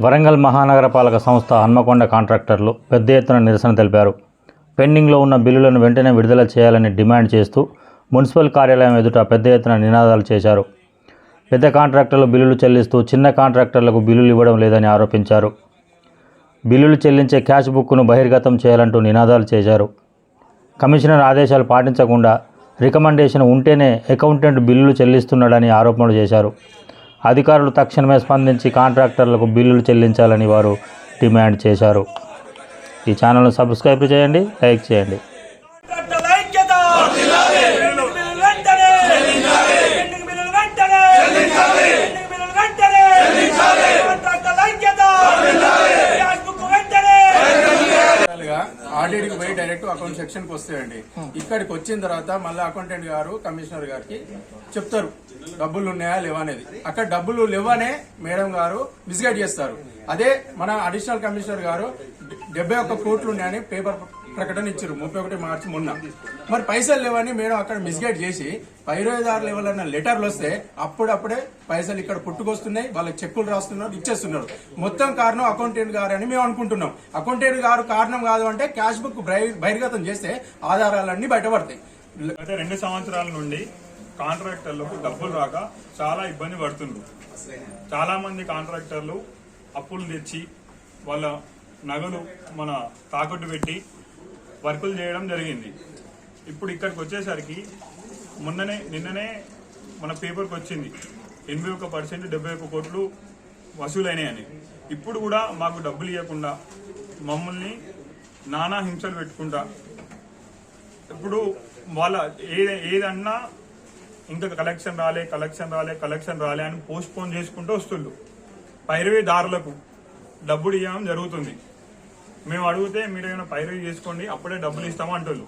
వరంగల్ మహానగరపాలక సంస్థ హన్మకొండ కాంట్రాక్టర్లు పెద్ద ఎత్తున నిరసన తెలిపారు. పెండింగ్లో ఉన్న బిల్లులను వెంటనే విడుదల చేయాలని డిమాండ్ చేస్తూ మున్సిపల్ కార్యాలయం ఎదుట పెద్ద ఎత్తున నినాదాలు చేశారు. పెద్ద కాంట్రాక్టర్లు బిల్లులు చెల్లిస్తూ చిన్న కాంట్రాక్టర్లకు బిల్లులు ఇవ్వడం లేదని ఆరోపించారు. బిల్లులు చెల్లించే క్యాష్ బుక్ను బహిర్గతం చేయాలంటూ నినాదాలు చేశారు. కమిషనర్ ఆదేశాలు పాటించకుండా రికమెండేషన్ ఉంటేనే అకౌంటెంట్ బిల్లులు చెల్లిస్తున్నాడని ఆరోపణలు చేశారు. అధికారులు తక్షణమే స్పందించి కాంట్రాక్టర్లకు బిల్లులు చెల్లించాలని వారు డిమాండ్ చేశారు. ఈ ఛానల్ను సబ్స్క్రైబ్ చేయండి లైక్ చేయండి కాంట్రాక్టర్ల ఐక్యత పెండింగ్ బిల్లులు వెంటనే పెండింగ్ బిల్లులు వెంటనే పెండింగ్ బిల్లులు వెంటనే కాంట్రాక్టర్ల ఐక్యత గ్యాస్ బుక్ వెంటనే గా ఆడిట్కి పోయి డైరెక్ట్ అకౌంట్ సెక్షన్కి వస్తాయండి. ఇక్కడికి వచ్చిన తర్వాత మళ్ళీ అకౌంటెంట్ గారు కమిషనర్ గారికి చెప్తారు డబ్బులు ఉన్నాయా లేవా అనేది. అక్కడ డబ్బులు లేవనే మేడం గారు మిస్గైడ్ చేస్తారు. అదే మన అడిషనల్ కమిషనర్ గారు డెబ్బై ఒక్క కోట్లు ఉన్నాయని పేపర్ ప్రకటన ఇచ్చారు. ముప్పై ఒకటి మార్చి మొన్న. మరి పైసలు లేవని మేడం అక్కడ మిస్గైడ్ చేసి పైరోదారులు ఎవరన్నా లెటర్లు వస్తే అప్పుడప్పుడే పైసలు ఇక్కడ పుట్టుకొస్తున్నాయి వాళ్ళకి చెక్కులు రాస్తున్నారు ఇచ్చేస్తున్నారు. మొత్తం కారణం అకౌంటెంట్ గారు అని మేము అనుకుంటున్నాం. అకౌంటెంట్ గారు కారణం కాదు అంటే క్యాష్ బుక్ బహిర్గతం చేస్తే ఆధారాలన్నీ బయటపడతాయి. గత రెండు సంవత్సరాల నుండి కాంట్రాక్టర్లకు డబ్బులు రాక చాలా ఇబ్బంది పడుతుండ్రు చాలా మంది కాంట్రాక్టర్లు అప్పులు తెచ్చి వాళ్ళ నగలు మన తాకట్టు పెట్టి వర్కులు చేయడం జరిగింది. ఇప్పుడు ఇక్కడికి వచ్చేసరికి మొన్ననే నిన్ననే మన పేపర్కి వచ్చింది. ఎనభై ఒక్క పర్సెంట్ డెబ్బై ఒక్క కోట్లు వసూలైనాయని. ఇప్పుడు కూడా మాకు డబ్బులు ఇవ్వకుండా మమ్మల్ని నానా హింసలు పెట్టుకుంటా ఇప్పుడు వాళ్ళ ఏ ఏదన్నా ఇంకా కలెక్షన్ రాలే కలెక్షన్ రాలే కలెక్షన్ రాలే అని పోస్ట్ పోన్ చేసుకుంటూ వస్తుండ్రు. పైరవీదారులకు డబ్బులు ఇవ్వడం జరుగుతుంది. మేము అడిగితే మీరు ఏమైనా పైరు చేసుకోండి అప్పుడే డబ్బులు ఇస్తాము అంటున్నారు